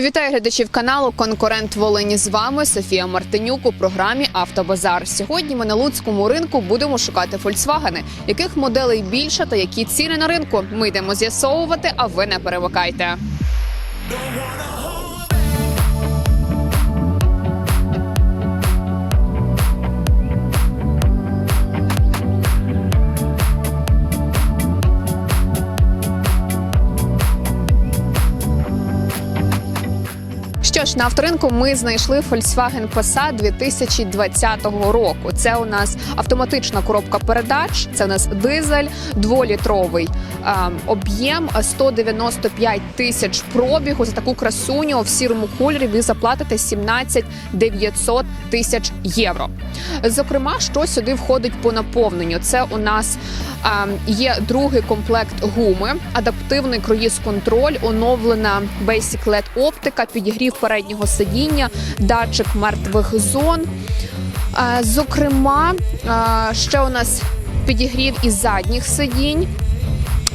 Вітаю глядачів каналу Конкурент Волині. З вами Софія Мартинюк у програмі Автобазар. Сьогодні ми на луцькому ринку будемо шукати фольксвагени. Яких моделей більше та які ціни на ринку? Ми йдемо з'ясовувати, а ви не перемикайте. Що ж, на авторинку ми знайшли Volkswagen Passat 2020 року. Це у нас автоматична коробка передач. Це у нас дизель, дволітровий е, об'єм 195 тисяч пробігу. За таку красуню в сірому кольорі ви заплатите 17 900 тисяч євро. Зокрема, що сюди входить по наповненню? Це у нас е, є другий комплект гуми, адаптивний круїз-контроль, оновлена Basic LED оптика, підігрів переднього сидіння, датчик мертвих зон. Зокрема, ще у нас підігрів і задніх сидінь.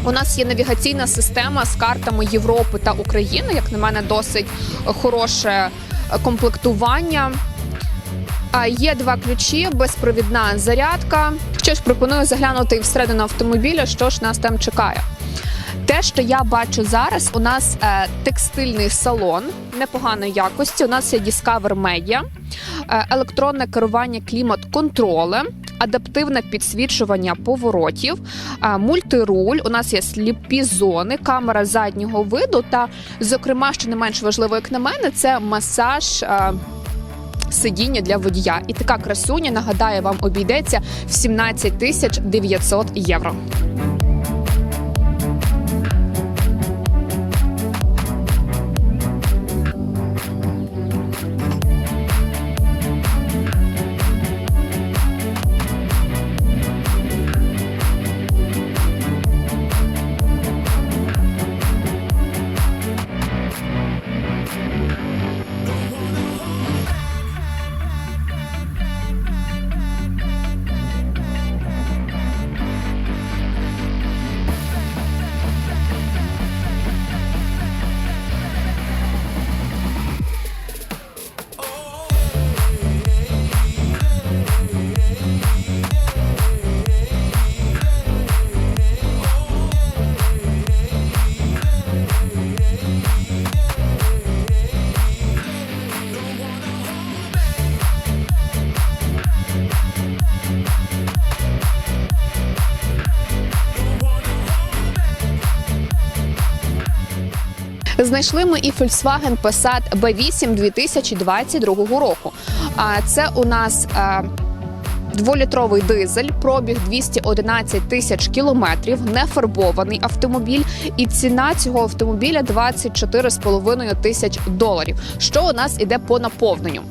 У нас є навігаційна система з картами Європи та України. Як на мене, досить хороше комплектування. Є два ключі, безпровідна зарядка. Що ж, пропоную заглянути всередину автомобіля, що ж нас там чекає. Те, що я бачу зараз, у нас е, текстильний салон непоганої якості. У нас є Discover Media, е, електронне керування клімат-контролем, адаптивне підсвічування поворотів, е, мультируль. У нас є сліпі зони, камера заднього виду. Та, зокрема, що не менш важливо, як на мене, це масаж. е, Сидіння для водія, і така красуня нагадаю, вам обійдеться в 17 тисяч 900 євро. Знайшли ми і Volkswagen Passat B8 2022 року. А це у нас е, Дволітровий дизель, пробіг 211 тисяч кілометрів, нефарбований автомобіль, і ціна цього автомобіля 24,5 тисяч доларів. Що у нас іде по наповненню?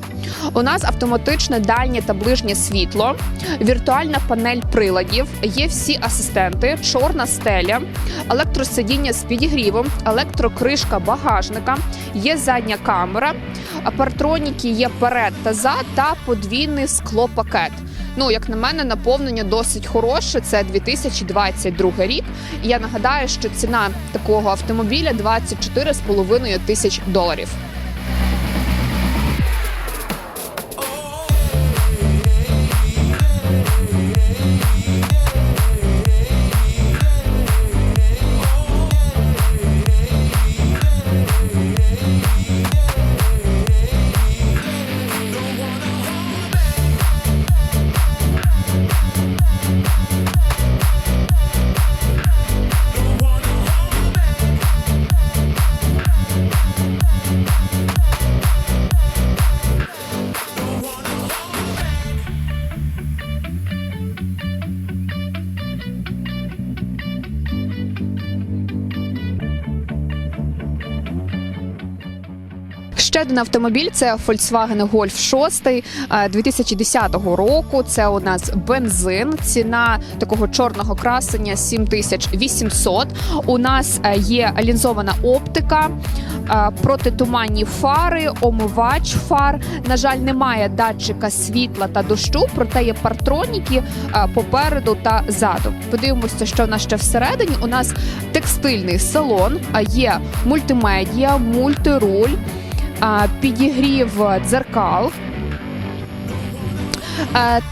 У нас автоматичне дальнє та ближнє світло, віртуальна панель приладів, є всі асистенти, чорна стеля, електросидіння з підігрівом, електрокришка багажника, є задня камера, партроніки є перед та зад та подвійний склопакет. Ну, як на мене, наповнення досить хороше. Це 2022 рік. І я нагадаю, що ціна такого автомобіля 24,5 тисяч доларів. Ще один автомобіль це Volkswagen Golf 6 е, 2010 року. Це у нас бензин. Ціна такого чорного красення 7800. У нас е, є лінзована оптика, е, протитуманні фари, омивач фар. На жаль, немає датчика світла та дощу, проте є партроніки е, попереду та ззаду. Подивимося, що в нас ще всередині. У нас текстильний салон, а є мультимедіа, мультируль. Підігрів дзеркал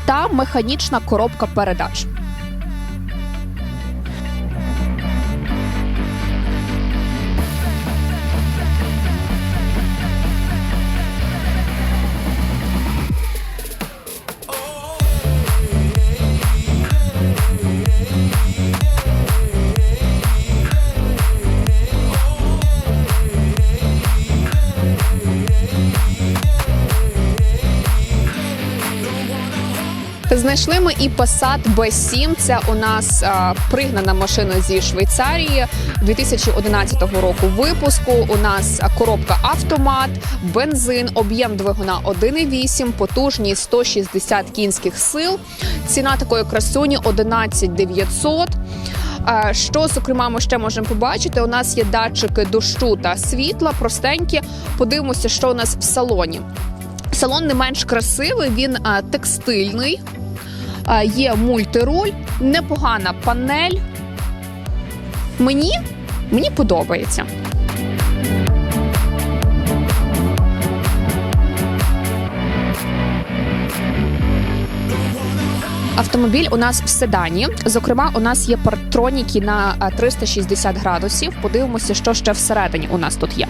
та механічна коробка передач. Знайшли ми і Passat B7. Це у нас а, пригнана машина зі Швейцарії 2011 року випуску. У нас коробка автомат, бензин, об'єм двигуна 1,8, потужність 160 кінських сил. Ціна такої красуні 11 900. Що зокрема ми ще можемо побачити? У нас є датчики дощу та світла, простенькі. Подивимося, що у нас в салоні. Салон не менш красивий, він а, текстильний, є мультируль, непогана панель. Мені, мені подобається. Автомобіль у нас в седані. Зокрема, у нас є партроніки на а, 360 градусів. Подивимося, що ще всередині у нас тут є.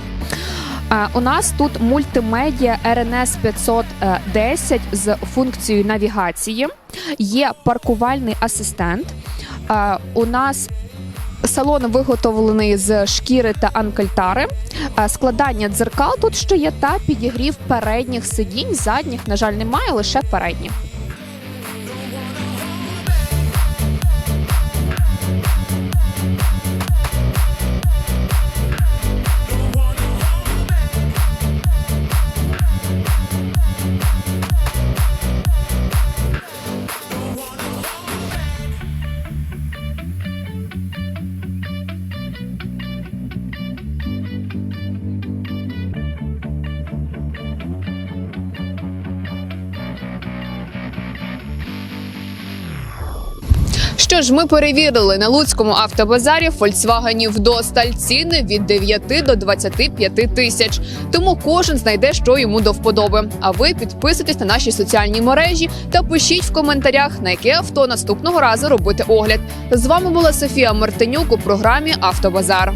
Е, У нас тут мультимедіа RNS 510 з функцією навігації. Є паркувальний асистент. Е, У нас салон виготовлений з шкіри та анкальтари. Е, Складання дзеркал тут ще є та підігрів передніх сидінь. Задніх, на жаль, немає, лише передні. Що ж, ми перевірили на Луцькому автобазарі Volkswagen вдосталь ціни від 9 до 25 тисяч. Тому кожен знайде, що йому до вподоби. А ви підписуйтесь на наші соціальні мережі та пишіть в коментарях, на яке авто наступного разу робити огляд. З вами була Софія Мартинюк у програмі Автобазар.